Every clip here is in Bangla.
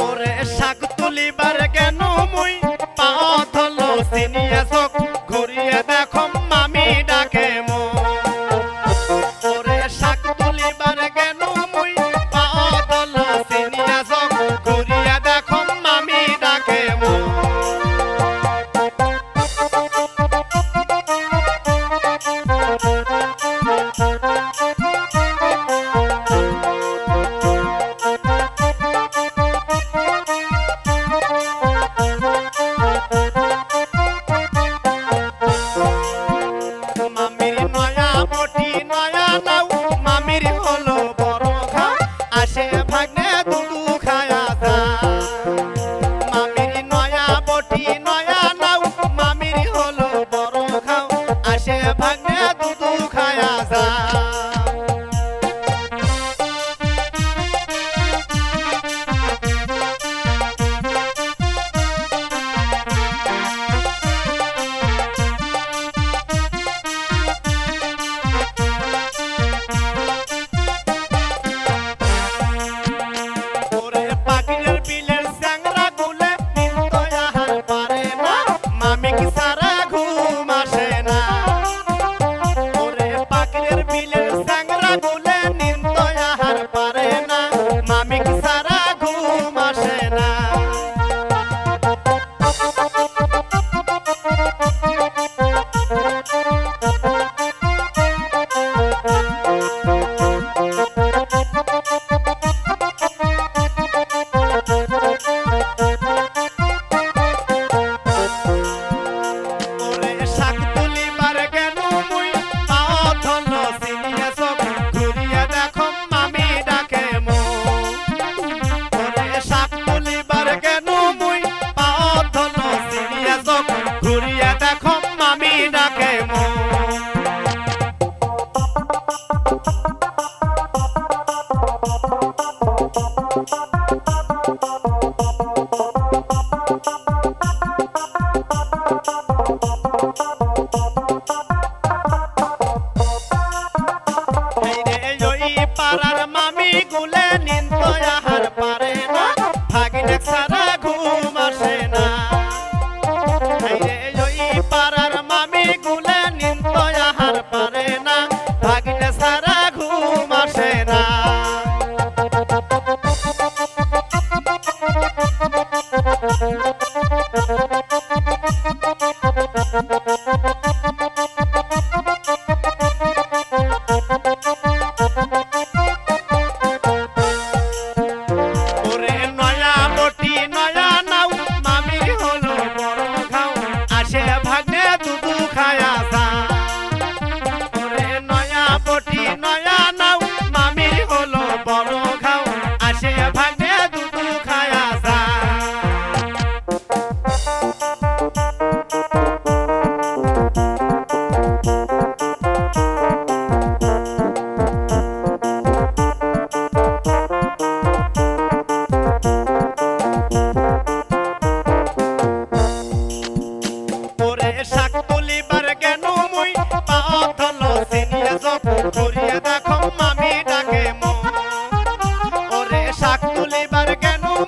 ওরে শাক তুলিবার কেন মুই? পাথল সিনিয়া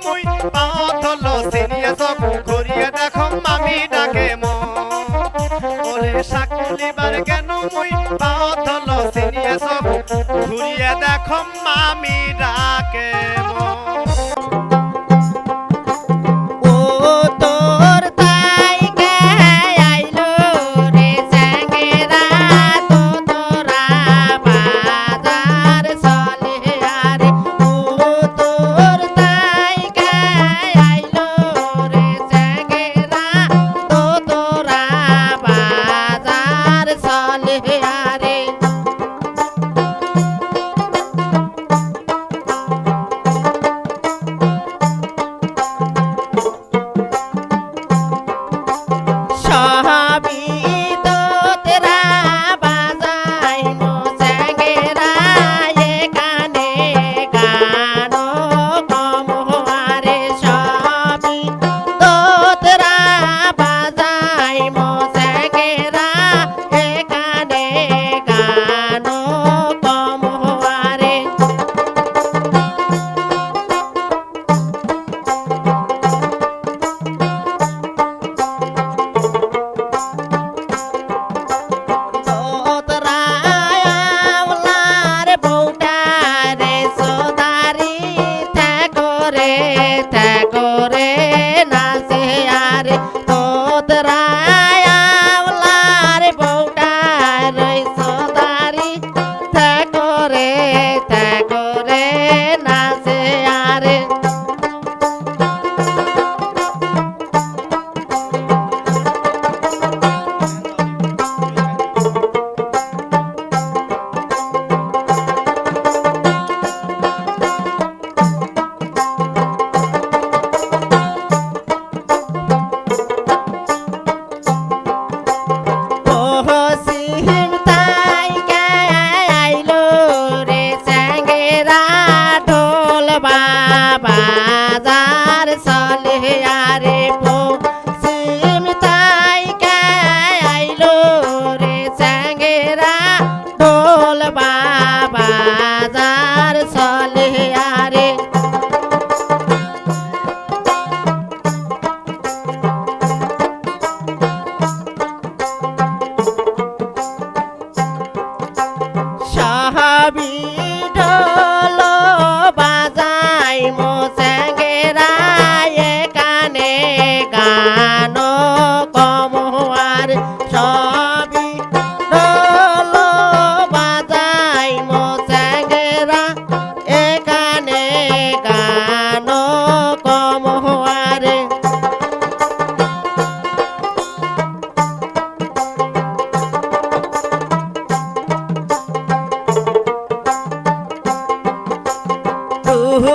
মুই পাথল সিরিয়ে ঘুরিয়ে দেখো মামি ডাকে মো ওরে সাকুলিবার কেন মুই পাথল সিরিয়ে সবু ঘুরিয়ে দেখো মামি ডাকে?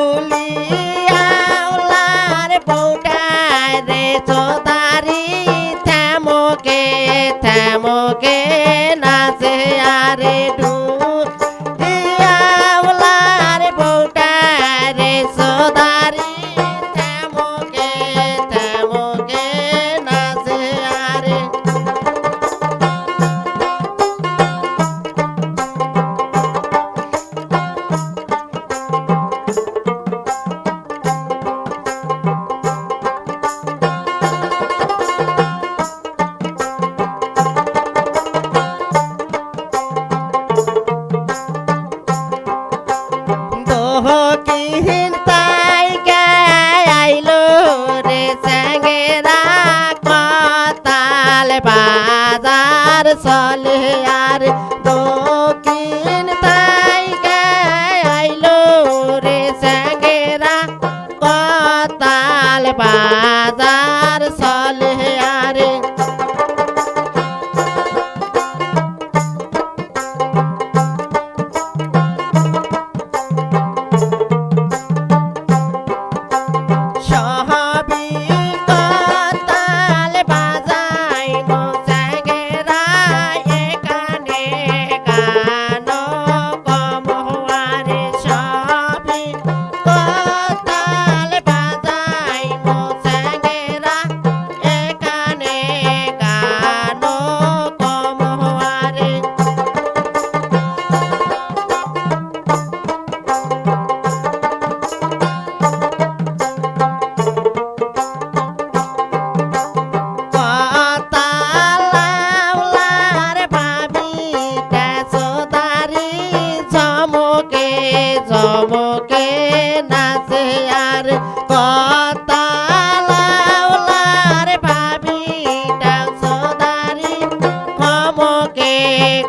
তুলিয়াওলার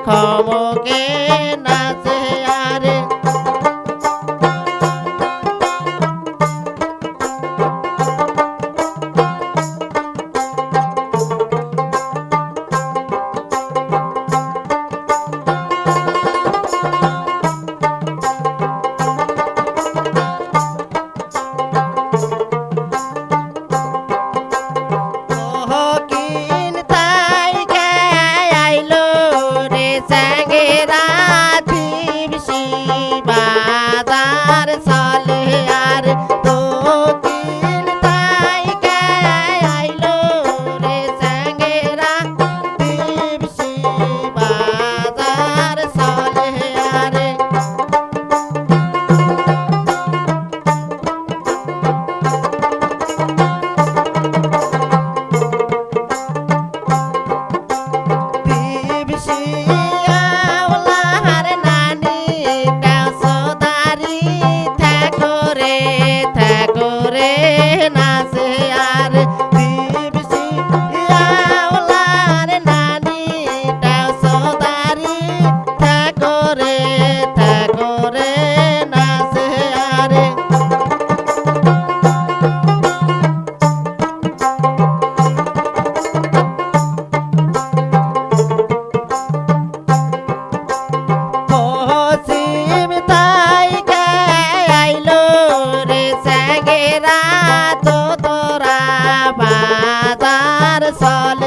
খমকে খমকে साल